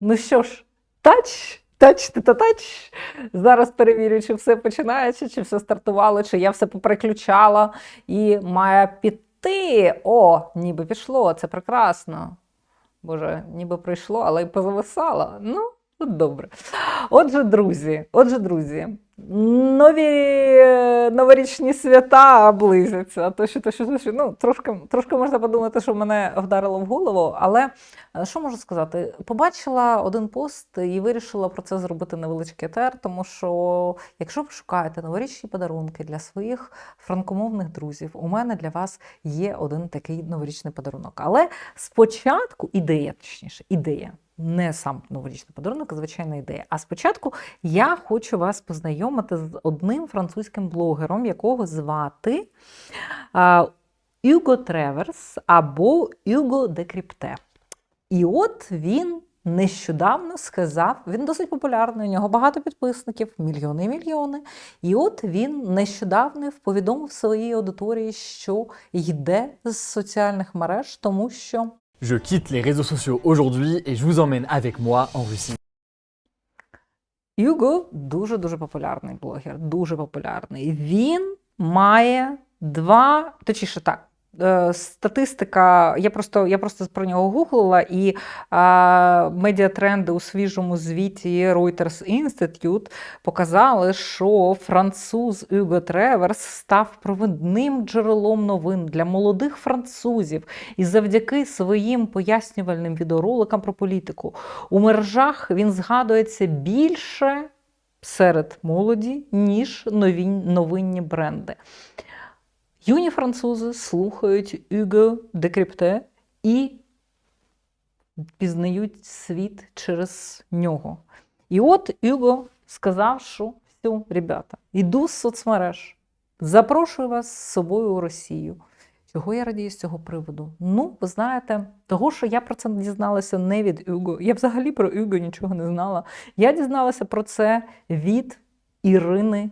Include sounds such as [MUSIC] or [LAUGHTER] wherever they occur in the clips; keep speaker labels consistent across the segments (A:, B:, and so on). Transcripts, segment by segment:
A: Ну що ж, тач, тач, та тач. Зараз перевірю, чи все починається, чи все стартувало, чи я все поприключала і має піти. О, ніби пішло, це прекрасно. Боже, ніби прийшло, але й позависало. Ну, добре. Отже, друзі, отже, друзі, нові е, новорічні свята близяться. То що, то що, то що. Ну, трошки, трошки можна подумати, що мене вдарило в голову, але е, що можу сказати? Побачила один пост і вирішила про це зробити невеличкий етер, тому що якщо ви шукаєте новорічні подарунки для своїх франкомовних друзів, у мене для вас є один такий новорічний подарунок. Але спочатку ідея, точніше, ідея. Не сам новорічний подарунок, а звичайна ідея. А спочатку я хочу вас познайомити з одним французьким блогером, якого звати Юго Треверс або Юго Декріпте. І от він нещодавно сказав, він досить популярний, у нього багато підписників, мільйони і мільйони. І от він нещодавно повідомив своїй аудиторії, що йде з соціальних мереж, тому що
B: Je quitte les réseaux sociaux aujourd'hui et je vous emmène avec moi en Russie.
A: Юго дуже дуже популярний блогер, дуже популярний. Він має два, точніше так. е, Статистика, я просто, я просто про нього гуглила, і а, медіатренди у свіжому звіті Reuters Institute показали, що француз Юго Треверс став провідним джерелом новин для молодих французів і завдяки своїм пояснювальним відеороликам про політику у мережах він згадується більше серед молоді, ніж нові, новинні бренди. Юні французи слухають Hugo Decrypte і пізнають світ через нього. І от Hugo сказав, що все, ребята, іду з соцмереж, запрошую вас з собою у Росію. Чого я радію з цього приводу? Ну, ви знаєте, того, що я про це дізналася не від Юго. Я взагалі про Юго нічого не знала. Я дізналася про це від Ірини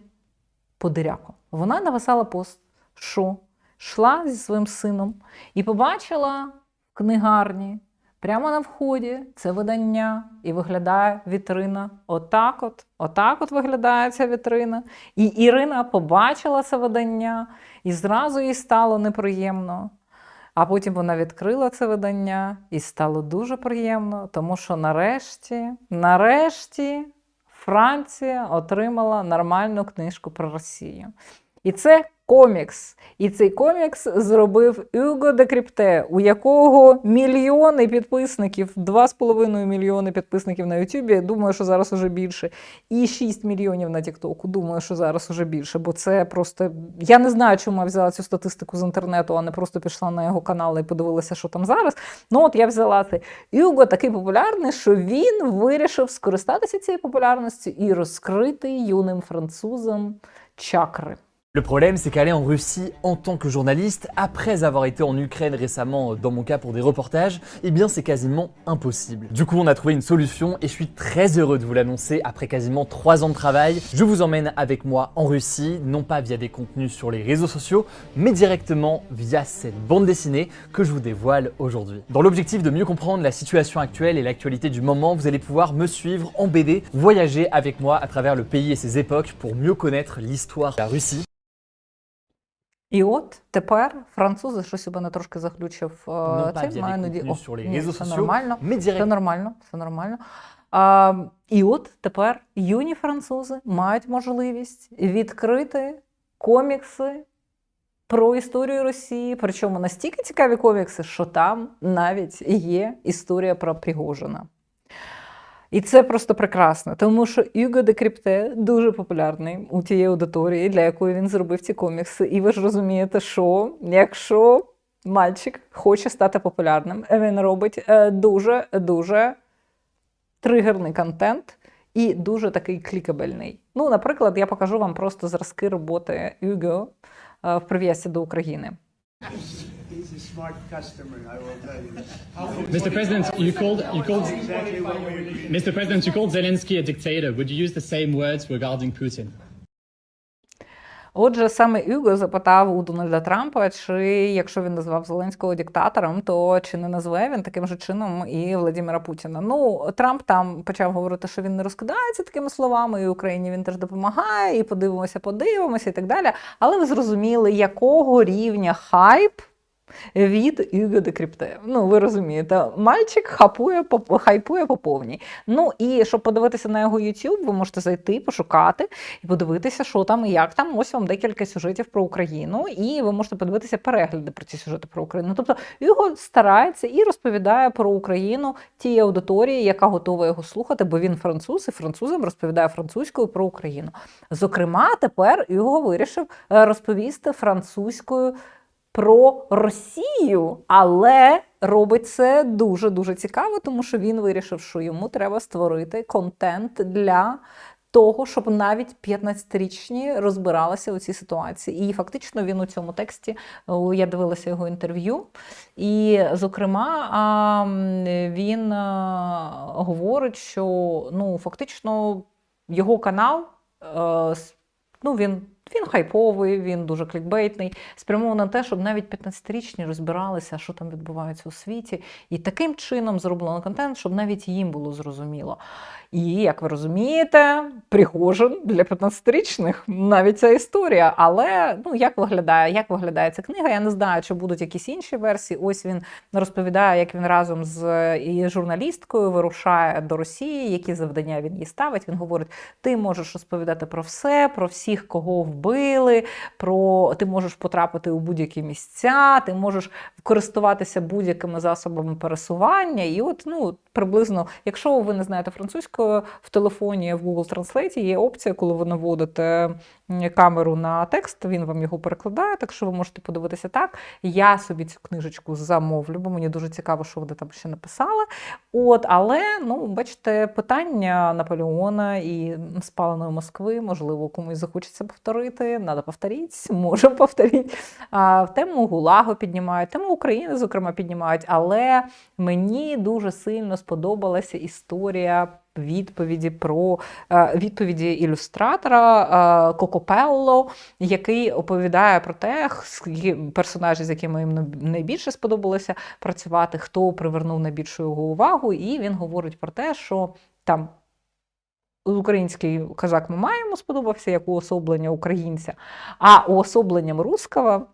A: Подиряко. Вона написала пост, що йшла зі своїм сином і побачила в книгарні прямо на вході це видання, і виглядає вітрина. Отак от, отак от виглядає ця вітрина. І Ірина побачила це видання, і зразу їй стало неприємно. А потім вона відкрила це видання, і стало дуже приємно, тому що нарешті, нарешті Франція отримала нормальну книжку про Росію. І це комікс. І цей комікс зробив Юго Декріпте, у якого мільйони підписників, 2,5 мільйони підписників на Ютубі. Думаю, що зараз уже більше. І 6 мільйонів на Тіктоку. Думаю, що зараз уже більше. Бо це просто. Я не знаю, чому я взяла цю статистику з інтернету, а не просто пішла на його канал і подивилася, що там зараз. Ну от я взяла це. Юго такий популярний, що він вирішив скористатися цією популярністю і розкрити юним французам чакри.
B: Le problème, c'est qu'aller en Russie en tant que journaliste, après avoir été en Ukraine récemment, euh, dans mon cas pour des reportages, eh bien c'est quasiment impossible. Du coup, on a trouvé une solution et je suis très heureux de vous l'annoncer après quasiment 3 ans de travail. Je vous emmène avec moi en Russie, non pas via des contenus sur les réseaux sociaux, mais directement via cette bande dessinée que je vous dévoile aujourd'hui. Dans l'objectif de mieux comprendre la situation actuelle et l'actualité du moment, vous allez pouvoir me suivre en BD, voyager avec moi à travers le pays et ses époques pour mieux connaître l'histoire de la Russie.
A: І от тепер французи щось у мене трошки заключив е,
B: Non
A: цим, маю
B: des
A: наді- О, ні,
B: réseaux
A: все нормально. Все нормально, все нормально. А, і от тепер юні французи мають можливість відкрити комікси про історію Росії. Причому настільки цікаві комікси, що там навіть є історія про Пригожина. І це просто прекрасно, тому що Юго де Кріпте дуже популярний у тієї аудиторії, для якої він зробив ці комікси. І ви ж розумієте, що якщо мальчик хоче стати популярним, він робить е, дуже дуже тригерний контент і дуже такий клікабельний. Ну, наприклад, я покажу вам просто зразки роботи Юго е, в прив'язці до України.
C: Smart customer, I will tell you.
D: Mr. President, you called you called
C: Exactly what we need.
D: Mr. President, you called Zelensky a dictator. Would you use the same words regarding Putin?
A: Отже, саме Юго запитав у Дональда Трампа, чи якщо він назвав Зеленського диктатором, то чи не назве він таким же чином і Владимира Путіна. Ну, Трамп там почав говорити, що він не розкидається такими словами, і Україні він теж допомагає, і подивимося, подивимося, і так далі. Але ви зрозуміли, якого рівня хайп від Юго де Кріпте. Ну, ви розумієте, мальчик хапує, по- хайпує по повній. Ну і щоб подивитися на його YouTube, ви можете зайти, пошукати і подивитися, що там і як там. Ось вам декілька сюжетів про Україну, і ви можете подивитися перегляди про ці сюжети про Україну. Тобто його старається і розповідає про Україну тій аудиторії, яка готова його слухати, бо він француз, і французам розповідає французькою про Україну. Зокрема, тепер його вирішив е, розповісти французькою про Росію, але робить це дуже дуже цікаво, тому що він вирішив, що йому треба створити контент для. Того, щоб навіть 15-річні розбиралися у цій ситуації. І фактично він у цьому тексті о, я дивилася його інтерв'ю. І, зокрема, він говорить, що ну, фактично його канал е, ну, він, він хайповий, він дуже клікбейтний, спрямований на те, щоб навіть 15-річні розбиралися, що там відбувається у світі. І таким чином зроблено контент, щоб навіть їм було зрозуміло. І, як ви розумієте, Пригожин для 15-річних навіть ця історія. Але ну, як виглядає, як виглядає ця книга? Я не знаю, чи будуть якісь інші версії. Ось він розповідає, як він разом з журналісткою вирушає до Росії, які завдання він їй ставить. Він говорить: ти можеш розповідати про все, про всіх, кого вбили, про ти можеш потрапити у будь-які місця, ти можеш користуватися будь-якими засобами пересування. І от ну приблизно, якщо ви не знаєте французькою, в телефоні в Google Translate є опція, коли ви наводите камеру на текст, він вам його перекладає, так що ви можете подивитися так. Я собі цю книжечку замовлю, бо мені дуже цікаво, що вони там ще написали. От, але ну, бачите, питання Наполеона і спаленої Москви, можливо, комусь захочеться повторити. Надо повторити, можемо повторити. А, тему Гулагу піднімають, тему України, зокрема, піднімають. Але мені дуже сильно сподобалася історія. Відповіді про е, відповіді ілюстратора е, Кокопелло, який оповідає про те, персонажі, з якими їм найбільше сподобалося працювати, хто привернув найбільшу його увагу, і він говорить про те, що там український казак ми маємо сподобався як уособлення українця, а уособленням руского.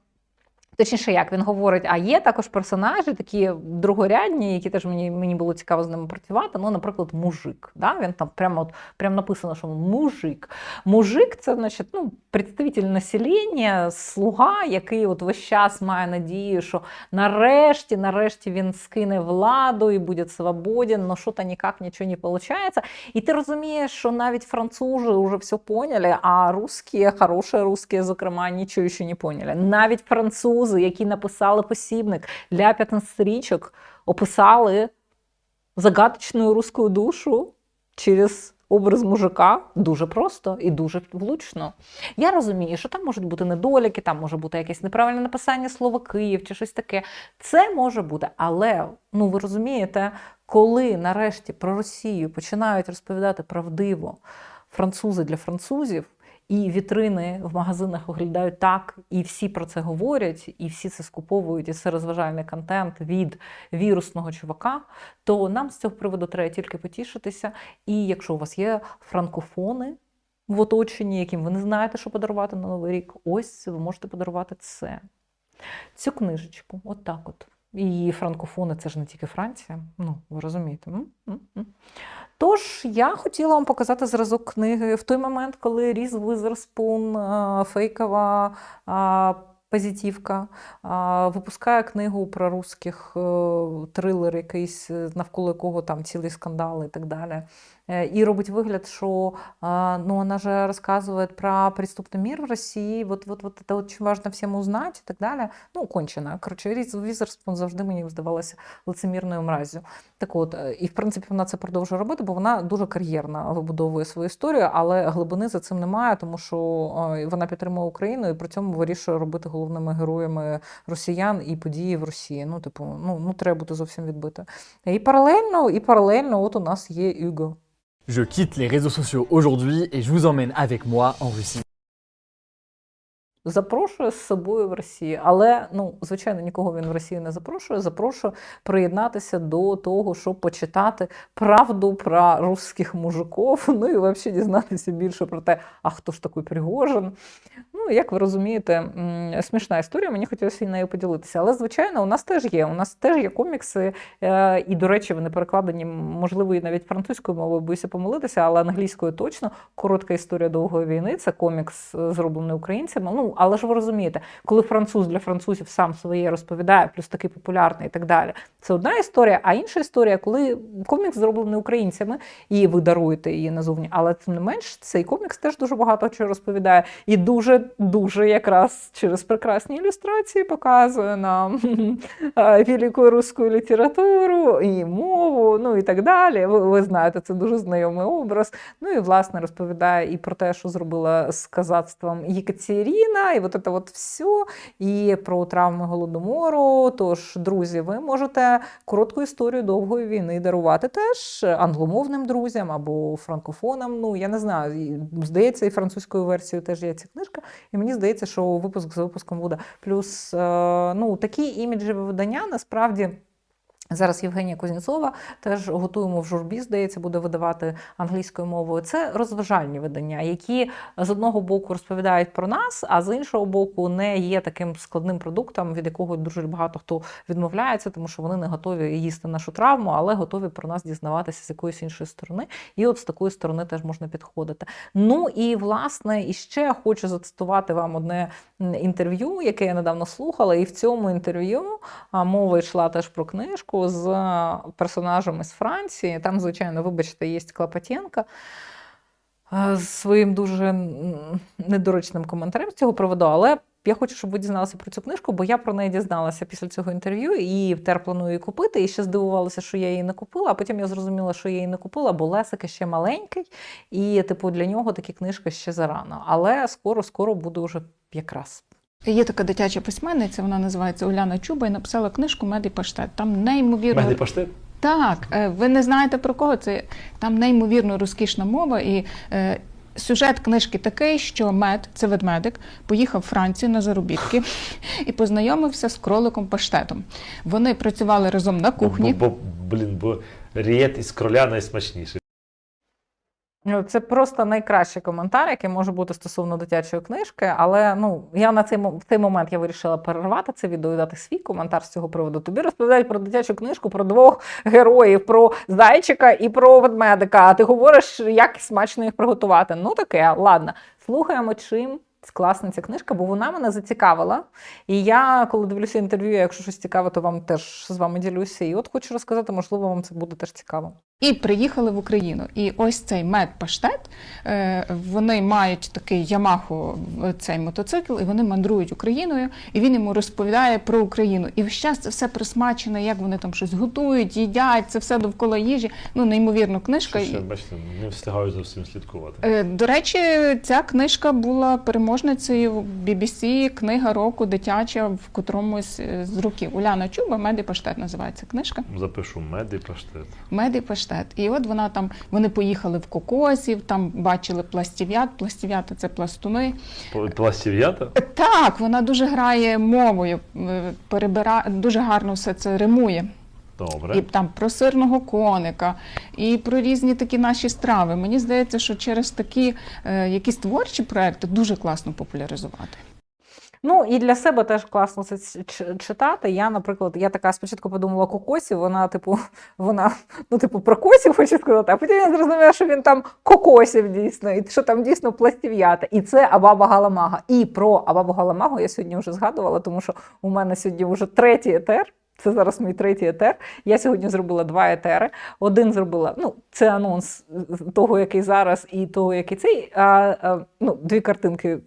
A: Точніше, як він говорить, а є також персонажі, такі другорядні, які теж мені, мені було цікаво з ними працювати. Ну, наприклад, мужик. Да? Він там прямо, от, прямо написано, що мужик. Мужик це значить, ну, представитель населення, слуга, який от весь час має надію, що нарешті, нарешті він скине владу і буде свободен, но що-то ніяк нічого не виходить. І ти розумієш, що навіть французи вже все поняли, а русські, хороші русські, зокрема, нічого ще не поняли. Навіть французи, які написали посібник для 15-річок, описали загадочну русську душу через образ мужика дуже просто і дуже влучно. Я розумію, що там можуть бути недоліки, там може бути якесь неправильне написання слова Київ чи щось таке. Це може бути, але ну ви розумієте, коли нарешті про Росію починають розповідати правдиво французи для французів. І вітрини в магазинах виглядають так, і всі про це говорять, і всі це скуповують, і це розважальний контент від вірусного чувака, то нам з цього приводу треба тільки потішитися. І якщо у вас є франкофони в оточенні, яким ви не знаєте, що подарувати на Новий рік, ось ви можете подарувати це. Цю книжечку, от так от. І франкофони це ж не тільки Франція. Ну, ви розумієте. Тож я хотіла вам показати зразок книги в той момент, коли Різ Визерспун, е, фейкова е, позитивка, е, випускає книгу про русських трилер, якийсь, навколо якого там цілий скандал і так далі. Е, І робить вигляд, що а, ну, она же рассказывает про преступный мир в России, вот, вот, вот это очень важно всем узнать і так далі. Ну, кончена. Коротше, Різ Візерспун завжди мені здавалася лицемірною мразю. Так от, е, і в принципі вона це продовжує робити, бо вона дуже кар'єрна вибудовує свою історію, але глибини за цим немає, тому що е, вона підтримує Україну і при цьому вирішує робити головними героями росіян і події в Росії. Ну, типу, ну, ну треба бути зовсім відбити. І паралельно, і паралельно, от у нас є Юго.
B: Je quitte les réseaux sociaux aujourd'hui et je vous emmène avec moi en Russie.
A: Запрошує з собою в Росію. Але, ну, звичайно, нікого він в Росію не запрошує. Запрошує приєднатися до того, щоб почитати правду про русських мужиків, [LAUGHS] ну і взагалі дізнатися більше про те, а хто ж такий Пригожин. Ну, як ви розумієте, смішна історія, мені хотілося нею поділитися. Але, звичайно, у нас теж є. У нас теж є комікси, е, і, до речі, вони перекладені, можливо, і навіть французькою мовою, боюся помилитися, але англійською точно. Коротка історія довгої війни. Це комікс, е, зроблений українцями. Ну, але ж ви розумієте, коли француз для французів сам своє розповідає, плюс такий популярний і так далі. Це одна історія, а інша історія, коли комікс зроблений українцями, і ви даруєте її назовні. Але тим не менш, цей комікс теж дуже багато чого розповідає. І дуже, дуже якраз через прекрасні ілюстрації показує нам [LAUGHS] е, велику русську літературу і мову, ну і так далі. Ви, ви знаєте, це дуже знайомий образ. Ну і власне розповідає і про те, що зробила з казацтвом Єкатеріна, і от це от все, і про травми голодомору. Тож, друзі, ви можете коротку історію довгої війни дарувати теж англомовним друзям або франкофонам. Ну я не знаю. Здається, і французькою версією теж є ця книжка. І мені здається, що випуск за випуском буде. Плюс е, ну такі іміджеві видання насправді. Зараз Євгенія Кузнєцова теж готуємо в журбі, здається, буде видавати англійською мовою. Це розважальні видання, які з одного боку розповідають про нас, а з іншого боку не є таким складним продуктом, від якого дуже багато хто відмовляється, тому що вони не готові їсти нашу травму, але готові про нас дізнаватися з якоїсь іншої сторони. І от з такої сторони теж можна підходити. Ну і власне і ще хочу зацитувати вам одне інтерв'ю, яке я недавно слухала, і в цьому інтерв'ю мова йшла теж про книжку з персонажем із Франції. Там, звичайно, вибачте, є Клопотенко з своїм дуже недоречним коментарем з цього приводу, але. Я хочу, щоб ви дізналися про цю книжку, бо я про неї дізналася після цього інтерв'ю і тепер планую її купити. І ще здивувалася, що я її не купила. А потім я зрозуміла, що я її не купила, бо Лесик ще маленький, і типу для нього такі книжки ще зарано. Але скоро, скоро буде вже якраз.
E: Є така дитяча письменниця, вона називається Уляна Чуба і написала книжку Мед і паштет. Там неймовірно
D: Мехді паштет?
E: так. е, Ви не знаєте про кого це там неймовірно розкішна мова і. е, Сюжет книжки такий, що мед, це ведмедик, поїхав в Францію на заробітки і познайомився з кроликом паштетом. Вони працювали разом на кухні.
F: Бо, бо, блін, бо рієт із кроля найсмачніший.
A: Ну, Це просто найкращий коментар, який може бути стосовно дитячої книжки. Але ну я на цей в цей момент я вирішила перервати це відео і дати свій коментар з цього приводу. Тобі розповідають про дитячу книжку, про двох героїв, про зайчика і про ведмедика. А ти говориш, як смачно їх приготувати. Ну таке, ладно. Слухаємо, чим класна ця книжка, бо вона мене зацікавила. І я, коли дивлюся інтерв'ю, якщо щось цікаве, то вам теж з вами ділюся. І от хочу розказати, можливо, вам це буде теж цікаво.
E: І приїхали в Україну. І ось цей мед-паштет, е, вони мають такий Ямаху цей мотоцикл, і вони мандрують Україною, і він йому розповідає про Україну. І весь час це все присмачено, як вони там щось готують, їдять, це все довкола їжі. Ну, неймовірна книжка.
F: Що ще, бачите, не встигаю за всім слідкувати.
E: е, До речі, ця книжка була переможницею BBC книга року дитяча в котромусь е, з років. Уляна Чуба, мед і паштет називається книжка.
F: Запишу мед і паштет.
E: Мед і паштет. І от вона там, вони поїхали в кокосів, там бачили пластів'ят. Пластів'ята це пластуни.
F: Пластів'ята?
E: Так, вона дуже грає мовою, е, перебира, дуже гарно все це римує.
F: Добре.
E: І там про сирного коника, і про різні такі наші страви. Мені здається, що через такі е, якісь творчі проекти дуже класно популяризувати.
A: Ну і для себе теж класно це читати. Я, наприклад, я така спочатку подумала кокосів, вона, типу, [LAUGHS] вона, ну, типу, про косів хочу сказати, а потім я зрозуміла, що він там кокосів дійсно, і що там дійсно пластів'ята. І це Абаба Галамага. І про Абабу Галамагу я сьогодні вже згадувала, тому що у мене сьогодні вже третій етер. Це зараз мій третій етер. Я сьогодні зробила два етери. Один зробила, ну, це анонс того, який зараз, і того, який цей. А, а, ну, дві картинки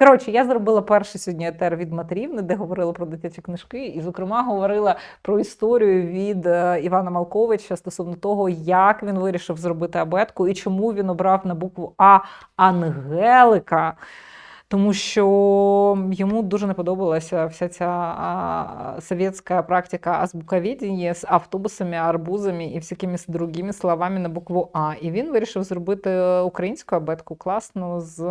A: Коротше, я зробила перший сьогодні етер від матерівни, де говорила про дитячі книжки, і, зокрема, говорила про історію від е, Івана Малковича стосовно того, як він вирішив зробити абетку і чому він обрав на букву А Ангелика. Тому що йому дуже не подобалася вся ця совєтська практика азбуковедення з автобусами, арбузами і всякими другими словами на букву А. І він вирішив зробити українську абетку класну з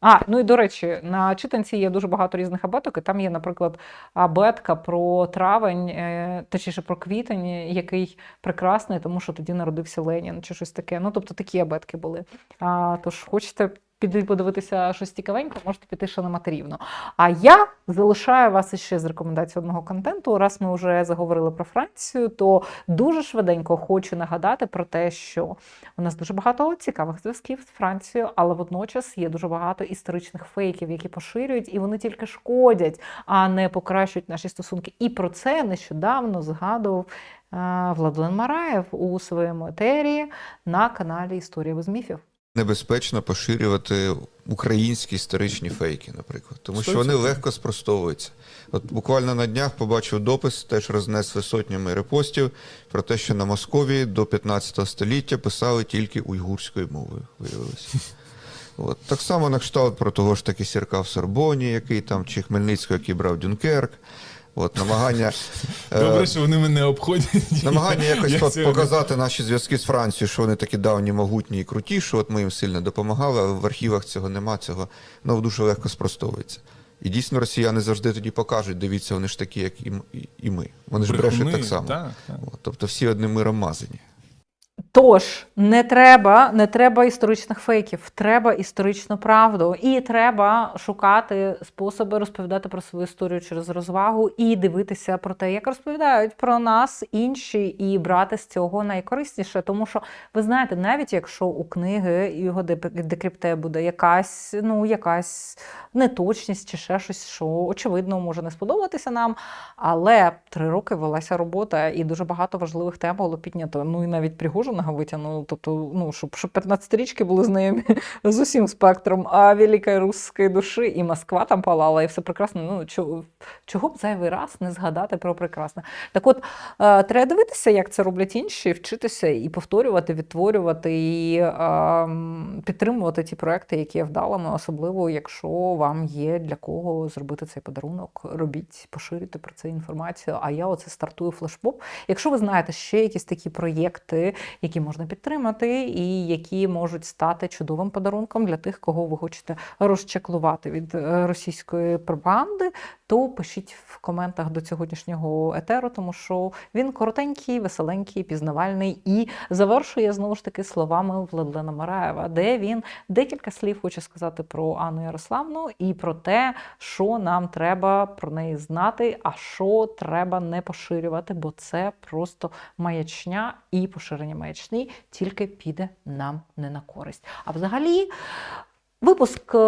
A: А, ну і до речі, на читанці є дуже багато різних абеток, і там є, наприклад, абетка про травень, е, точніше про квітень, який прекрасний, тому що тоді народився Ленін чи щось таке. Ну, тобто такі абетки були. А, тож хочете піти подивитися щось цікавеньке, можете піти ще на матерівну. А я залишаю вас іще з рекомендацій одного контенту. Раз ми вже заговорили про Францію, то дуже швиденько хочу нагадати про те, що у нас дуже багато цікавих зв'язків з Францією, але водночас є дуже багато історичних фейків, які поширюють, і вони тільки шкодять, а не покращують наші стосунки. І про це нещодавно згадував е, Владлен Мараєв у своєму етері на каналі Історія без міфів.
G: Небезпечно поширювати українські історичні фейки, наприклад, тому що вони легко спростовуються. От буквально на днях побачив допис, теж рознесли сотнями репостів про те, що на Московії до 15 століття писали тільки уйгурською мовою. Виявилося. [LAUGHS] От. Так само на кшталт про того ж таки Сірка в Сорбоні, який там, чи Хмельницького, який брав Дюнкерк. От, намагання, [LAUGHS] е,
H: Добре, що вони мене обходять. [LAUGHS]
G: Намагання якось
H: Я
G: по-
H: сьогодні-
G: показати наші зв'язки з Францією, що вони такі давні, могутні і круті, що от ми їм сильно допомагали, але в архівах цього нема, цього ну, дуже легко спростовується. І дійсно росіяни завжди тоді покажуть, дивіться, вони ж такі, як і- і ми. Вони ж брешуть так само.
H: Так, так.
G: От, тобто всі одним миром мазані.
A: Тож не треба, не треба історичних фейків, треба історичну правду, і треба шукати способи розповідати про свою історію через розвагу і дивитися про те, як розповідають про нас інші, і брати з цього найкорисніше. Тому що ви знаєте, навіть якщо у книги його декрипте буде якась, ну якась неточність чи ще щось, що очевидно може не сподобатися нам. Але три роки велася робота, і дуже багато важливих тем було піднято. Ну і навіть Пригожиного витягнули. Тобто, ну щоб, щоб 15-річки були знайомі з усім спектром, а великої русської душі, і Москва там палала, і все прекрасно. Ну чого, чого б зайвий раз не згадати про прекрасне? Так от е, треба дивитися, як це роблять інші, вчитися і повторювати, відтворювати, і е, підтримувати ті проекти, які є вдалими, особливо якщо вам є для кого зробити цей подарунок. Робіть, поширюйте про це інформацію. А я оце стартую флешмоб. Якщо ви знаєте ще якісь такі проєкти, які можна підтримати, і які можуть стати чудовим подарунком для тих, кого ви хочете розчеклувати від е, російської пропаганди, то пишіть в коментах до сьогоднішнього етеру, тому що він коротенький, веселенький, пізнавальний і завершує знову ж таки словами Владлена Мараєва, де він декілька слів хоче сказати про Анну Ярославну і про те, що нам треба про неї знати, а що треба не поширювати, бо це просто маячня і поширення маячні тільки піде нам не на користь. А взагалі. Випуск е,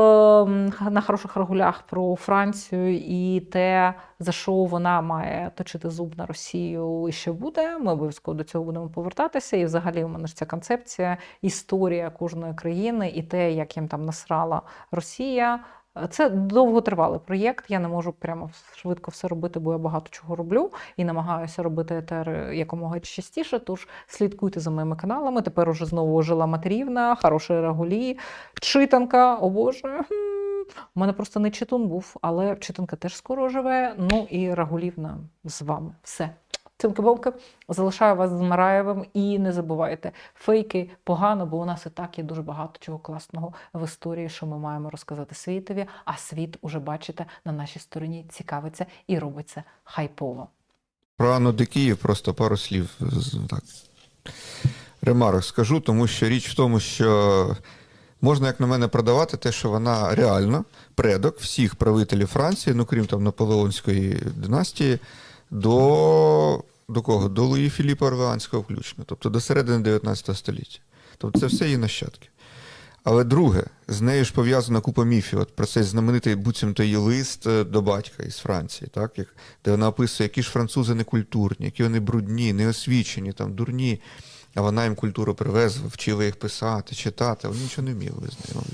A: на хороших регулях про Францію і те, за що вона має точити зуб на Росію, і ще буде. Ми обов'язково до цього будемо повертатися. І взагалі у мене ж ця концепція, історія кожної країни і те, як їм там насрала Росія. Це довготривалий проєкт. Я не можу прямо швидко все робити, бо я багато чого роблю і намагаюся робити етери якомога частіше. Тож слідкуйте за моїми каналами. Тепер уже знову жила матерівна, хороші регулі, читанка. О Боже. У мене просто не читун був, але читанка теж скоро живе. Ну і Рагулівна з вами. Все. Цілки-бовки. Залишаю вас з Мараєвим і не забувайте, фейки погано, бо у нас і так є дуже багато чого класного в історії, що ми маємо розказати світові, а світ уже бачите на нашій стороні цікавиться і робиться хайпово.
G: Про Анну Дикіїв просто пару слів так. Ремарок скажу, тому що річ в тому, що можна, як на мене, продавати те, що вона реально предок всіх правителів Франції, ну крім там Наполеонської династії, до, до кого? До Луї Філіпа Орлеанського включно, тобто до середини 19 століття. Тобто це все її нащадки. Але друге, з нею ж пов'язана купа міфів. От про цей знаменитий буцімто її лист е, до батька із Франції, так? Де вона описує, які ж французи некультурні, які вони брудні, неосвічені, там, дурні. А вона їм культуру привезла, вчила їх писати, читати, вони нічого не вміли з нею.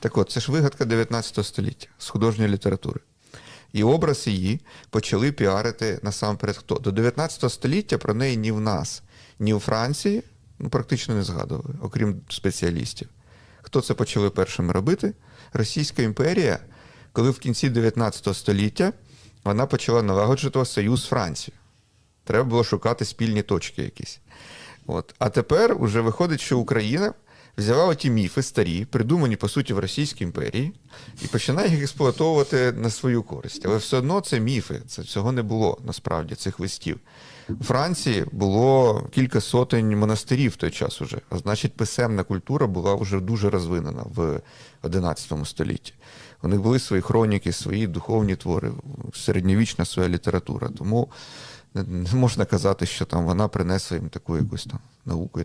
G: Так от, це ж вигадка 19 століття з художньої літератури. І образ її почали піарити насамперед хто? До 19 століття про неї ні в нас, ні у Франції ну, практично не згадували, окрім спеціалістів. Хто це почали першими робити? Російська імперія, коли в кінці 19 століття вона почала налагоджувати союз з Францією. Треба було шукати спільні точки якісь. От. А тепер вже виходить, що Україна взяла ті міфи старі, придумані по суті в Російській імперії, і починає їх експлуатовувати на свою користь. Але все одно це міфи. Це цього не було насправді цих листів. У Франції було кілька сотень монастирів в той час уже. А значить, писемна культура була вже дуже розвинена в XI столітті. У них були свої хроніки, свої духовні твори, середньовічна своя література. Тому не можна казати, що там вона принесла їм таку якусь там науку.